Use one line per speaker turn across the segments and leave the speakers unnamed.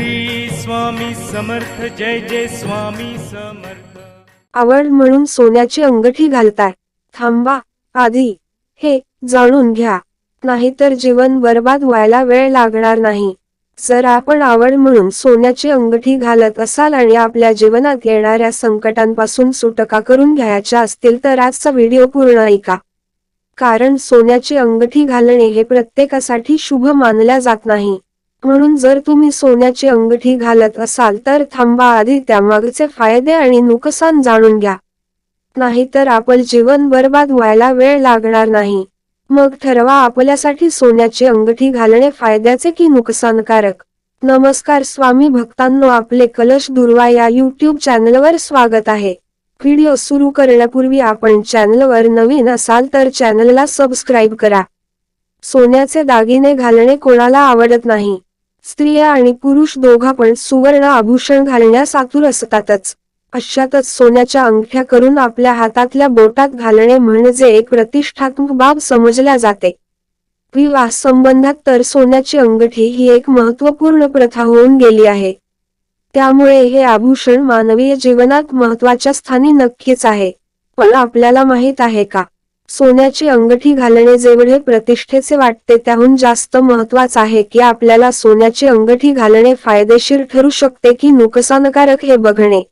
श्री स्वामी समर्थ जय जय स्वामी समर्थ.
आवड म्हणून सोन्याची अंगठी घालताय. थांबा आधी हे जाणून घ्या. नाहीतर जीवन बर्बाद व्हायला वेळ लागणार नाही. जर आपण आवड म्हणून सोन्याची अंगठी घालत असाल आणि आपल्या जीवनात येणाऱ्या संकटांपासून सुटका करून घ्यायच्या असतील तर आजचा व्हिडिओ पूर्ण ऐका. कारण सोन्याची अंगठी घालणे हे प्रत्येकासाठी शुभ मानल्या जात नाही. म्हणून जर तुम्ही सोन्याची अंगठी घालत असाल तर थांबा आधी त्यामागचे फायदे आणि नुकसान जाणून घ्या. नाहीतर आपलं जीवन बर्बाद व्हायला वेळ लागणार नाही. मग ठरवा आपल्यासाठी सोन्याची अंगठी घालणे फायद्याचे की नुकसानकारक. नमस्कार स्वामी भक्तांनो आपले कलश दुर्वा या युट्यूब चॅनलवर स्वागत आहे. व्हिडिओ सुरू करण्यापूर्वी आपण चॅनलवर नवीन असाल तर चॅनलला सबस्क्राईब करा. सोन्याचे दागिने घालणे कोणाला आवडत नाही? स्त्रिया आणि पुरुष दोघा पण सुवर्ण आभूषण घालण्यास आतुर असतातच. अशातच सोन्याच्या अंगठ्या करून आपल्या हातातल्या बोटात घालणे म्हणजे एक प्रतिष्ठात्मक बाब समजल्या जाते. विवाह संबंधात तर सोन्याची अंगठी ही एक महत्त्वपूर्ण प्रथा होऊन गेली आहे. त्यामुळे हे आभूषण मानवीय जीवनात महत्त्वाच्या स्थानी नक्कीच आहे. पण आपल्याला माहीत आहे का? सोन्याची अंगठी घालणे जेवढे प्रतिष्ठेचे वाटते त्याहून जास्त महत्वाचं आहे की आपल्याला सोन्याची अंगठी घालणे फायदेशीर ठरू शकते की नुकसानकारक हे बघणे.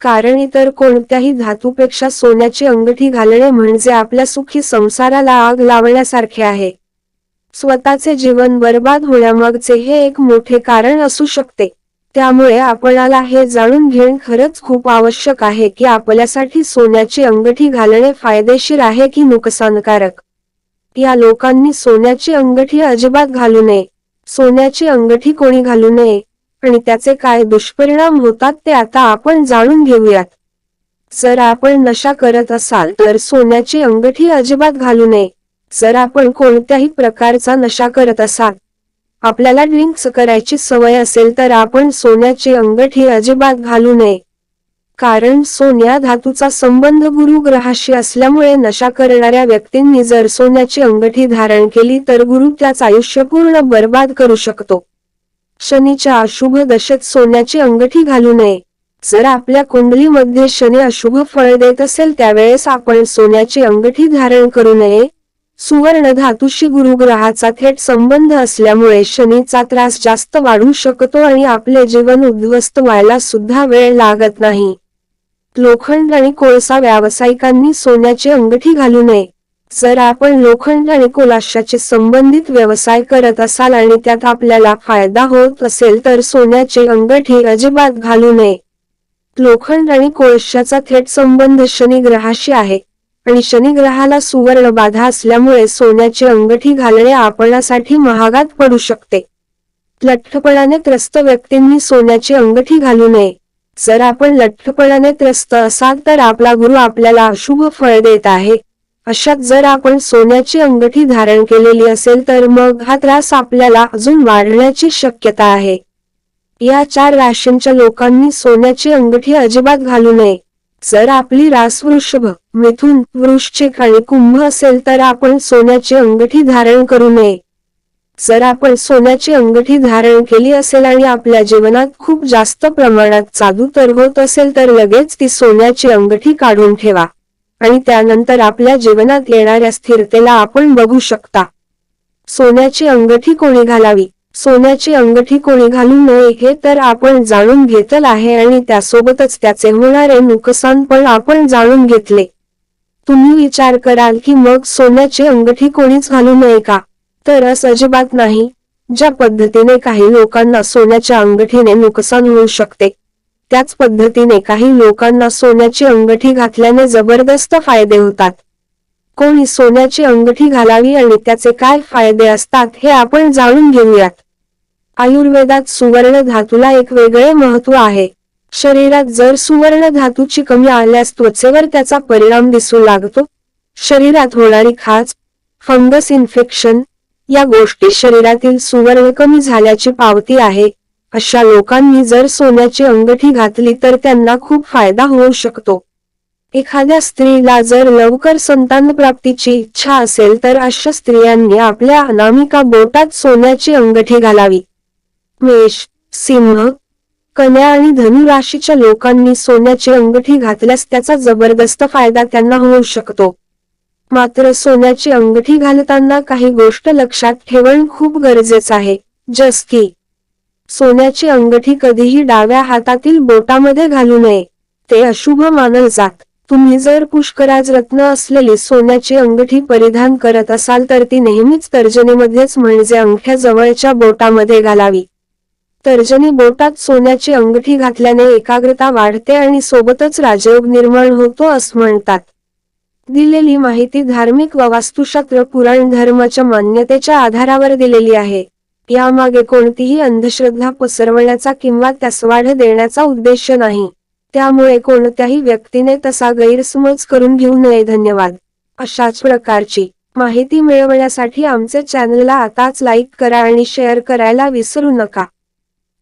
कारण इतर कोणत्याही धातूपेक्षा सोन्याची अंगठी घालणे म्हणजे आपल्या सुखी संसाराला आग लावण्यासारखे आहे. स्वतःचे जीवन बर्बाद होण्यामागचे हे एक मोठे कारण असू शकते. त्यामुळे आपणाला हे जाणून घेणे खरंच खूप आवश्यक आहे की आपल्यासाठी सोन्याची अंगठी घालणे फायदेशीर आहे की नुकसानकारक. या लोकांनी सोन्याची अंगठी अजिबात घालू नये. सोन्याची अंगठी कोणी घालू नये. आणि त्याचे काय दुष्परिणाम होतात ते आता आपण जाणून घेऊयात. जर आपण नशा करत असाल तर सोन्याची अंगठी अजिबात घालू नये. जर आपण कोणत्याही प्रकारचा नशा करत असाल आपल्याला ड्रिंक्स करायची सवय असेल तर आपण सोन्याची अंगठी अजिबात घालू नये. कारण सोन्या धातूचा संबंध गुरु ग्रहाशी असल्यामुळे नशा करणाऱ्या व्यक्तींनी जर सोन्याची अंगठी धारण केली तर गुरु त्याच आयुष्य पूर्ण बर्बाद करू शकतो. शनीच्या अशुभ दशेत सोन्याची अंगठी घालू नये. जर आपल्या कुंडलीमध्ये शनी अशुभ फळ देत असेल त्यावेळेस आपण सोन्याची अंगठी धारण करू नये. सुवर्ण धातूशी गुरुग्रहाचा थेट संबंध असल्यामुळे शनीचा त्रास जास्त वाढू शकतो आणि आपले जीवन उद्ध्वस्त व्हायला सुद्धा वेळ लागत नाही. लोखंड आणि कोळसा व्यावसायिकांनी सोन्याची अंगठी घालू नये. जर आपण लोखंड आणि कोलाशाचे संबंधित व्यवसाय करत असाल आणि त्यात आपल्याला फायदा होत असेल तर सोन्याचे अंगठी अजिबात घालू नये. लोखंड आणि कोळशाचा थेट संबंध शनी ग्रहाशी आहे. आणि शनी ग्रहाला सुवर्ण बाधा असल्यामुळे सोन्याची अंगठी घालणे आपणासाठी महागात पडू शकते. लठ्ठपणाने त्रस्त व्यक्तींनी सोन्याची अंगठी घालू नये. जर आपण लठ्ठपणाने त्रस्त असाल तर आपला गुरु आपल्याला अशुभ फळ देत आहे. अशात जर आपण सोन्याची अंगठी धारण केलेली असेल तर मग हा त्रास आपल्याला अजून वाढण्याची शक्यता आहे. या चार राशींच्या लोकांनी सोन्याची अंगठी अजिबात घालू नये. जर आपली रास वृषभ मिथुन वृश्चिक आणि कुंभ असेल तर आपण सोन्याची अंगठी धारण करू नये. जर आपण सोन्याची अंगठी धारण केली असेल आणि आपल्या जीवनात खूप जास्त प्रमाणात चादू तर होत असेल तर लगेच ती सोन्याची अंगठी काढून ठेवा. आणि त्यानंतर आपल्या जीवनात येणाऱ्या स्थिरतेला आपण बघू शकता. सोन्याची अंगठी कोणी घालावी? सोन्याची अंगठी कोणी घालू नये हे तर आपण जाणून घेतलं आहे आणि त्यासोबतच त्याचे होणारे नुकसान पण आपण जाणून घेतले. तुम्ही विचार कराल की मग सोन्याची अंगठी कोणीच घालू नये का? तर असं अजिबात नाही. ज्या पद्धतीने काही लोकांना सोन्याच्या अंगठीने नुकसान होऊ शकते त्याच पद्धतीने काही लोकांना सोन्याची अंगठी घातल्याने जबरदस्त फायदे होतात. कोणी सोन्याची अंगठी घालावी आणि त्याचे काय फायदे असतात हे आपण जाणून घेऊयात. आयुर्वेदात सुवर्ण धातूला एक वेगळे महत्त्व आहे. शरीरात जर सुवर्ण धातूची कमी आल्यास त्वचेवर त्याचा परिणाम दिसू लागतो. शरीरात होणारी खाज फंगस इन्फेक्शन या गोष्टी शरीरातील सुवर्ण कमी झाल्याची पावती आहे. अशा लोकांनी जर सोन्याची अंगठी घातली तर त्यांना खूप फायदा होऊ शकतो. एखाद्या स्त्रीला जर लवकर संतान प्राप्तीची इच्छा असेल तर अशा स्त्रियांनी आपल्या अनामिका बोटात सोन्याची अंगठी घालावी. मेष सिंह कन्या आणि धनु राशीच्या लोकांनी सोन्याची अंगठी घातल्यास त्याचा जबरदस्त फायदा त्यांना होऊ शकतो. मात्र सोन्याची अंगठी घालताना काही गोष्ट लक्षात ठेवणं खूप गरजेचं आहे. जस की सोन्याची अंगठी कधीही डाव्या हातातील बोटामध्ये घालू नये. ते अशुभ मानल जात. तुम्ही जर पुष्कराज रत्न असलेली सोन्याची अंगठी परिधान करत असाल तर ती नेहमीच तर्जनेमध्येच म्हणजे अंगठ्या जवळच्या बोटामध्ये घालावी. तर्जनी बोटात सोन्याची अंगठी घातल्याने एकाग्रता वाढते आणि सोबतच राजयोग निर्माण होतो असं म्हणतात. दिलेली माहिती धार्मिक व वास्तुशास्त्र पुराण धर्माच्या मान्यतेच्या आधारावर दिलेली आहे. यामागे कोणतीही अंधश्रद्धा पसरवण्याचा किंवा त्यास वाढ देण्याचा उद्देश नाही. त्यामुळे कोणत्याही व्यक्तीने तसा गैरसमज करून घेऊ नये. धन्यवाद. अशाच प्रकारची माहिती मिळवण्यासाठी आमचे चॅनलला आताच लाईक करा आणि शेअर करायला विसरू नका.